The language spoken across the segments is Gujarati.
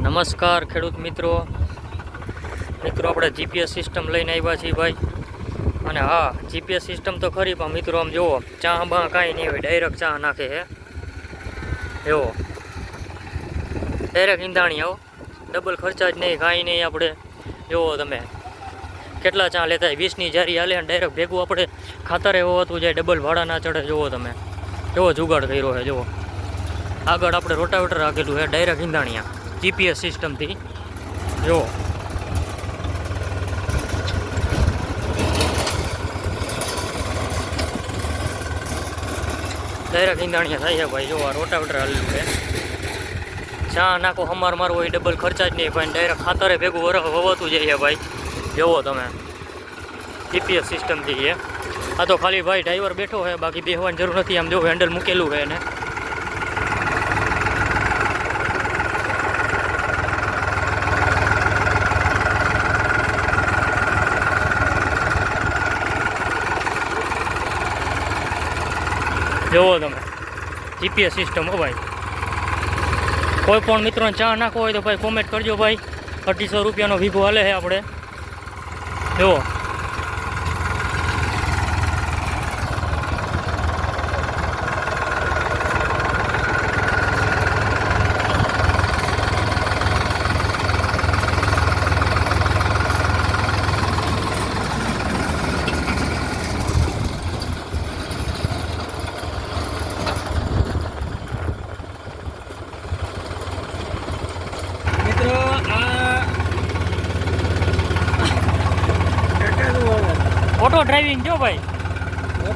નમસ્કાર ખેડૂત મિત્રો. મિત્રો, આપણે જીપીએસ સિસ્ટમ લઈને આવ્યા છીએ ભાઈ. અને હા જીપીએસ સિસ્ટમ તો ખરી, પણ મિત્રો, આમ જુઓ, ચા બા કાંઈ નહીં હોય ડાયરેક્ટ ચા નાખે હે એવો. ડાયરેક્ટ ઈંધાણી આવો ડબલ ખર્ચા જ નહીં, કાંઈ નહીં આપણે. જુઓ તમે. કેટલા ચા લેતા વીસની જારી હાલે અને ડાયરેક્ટ ભેગું આપણે ખાતર એવો હતું જાય ડબલ ભાડા ના ચડે, જુઓ તમે. એવો જુગાડ કર્યો છે, જુઓ. આગળ આપણે રોટાવેટર રાખેલું છે ડાયરેક્ટ ઈંધાણીયા. જીપીએસ સિસ્ટમથી. જો ડાયરેક્ટ ઈંધાણીયા થાય છે ભાઈ. જો આ રોટાવેટર હાલેલું છે. ચા નાખો, હમાર મારવો હોય ડબલ ખર્ચા જ નહીં ભાઈ ડાયરેક્ટ ખાતરે ભેગું વરખ વવાતું જાય છે ભાઈ. જોવો તમે. જીપીએસ સિસ્ટમથી છે. આ તો ખાલી ભાઈ ડ્રાઈવર બેઠો છે, બાકી બેહવાની જરૂર નથી. આમ જો હેન્ડલ મૂકેલું છે એને. જોવો તમે. જીપીએસ સિસ્ટમ હો ભાઈ. કોઈ પણ મિત્રોને ચા નાખવો હોય તો ભાઈ કોમેન્ટ કરજો ભાઈ. અઢીસો રૂપિયાનો વીઘો હાલે છે આપણે. જુઓ મિત્રો આ ટકાનું વાવડ. ઓટો ડ્રાઇવિંગ જો ભાઈ.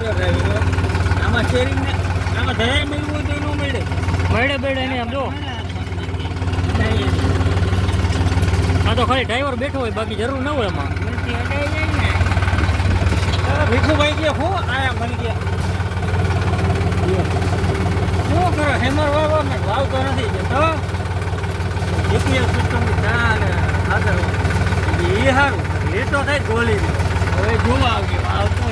ડ્રાઈવર. આમાં શેરિંગ આમાં ધરાઈ મળવું હોય તો ન મળે. મેળે બેડે નહીં આમ જો. આ તો ખાલી ડ્રાઈવર બેઠો હોય બાકી જરૂર ન હોય એમાં. ભીખુભાઈ કે હું આયા મળી ગયા. શું કરો હેમર વાવ ને વાવતો નથી તો? જીપીએસ સિસ્ટમ આગળ એ સારું એ તો થાય ગોળી. હવે જોવા આવજો આવતો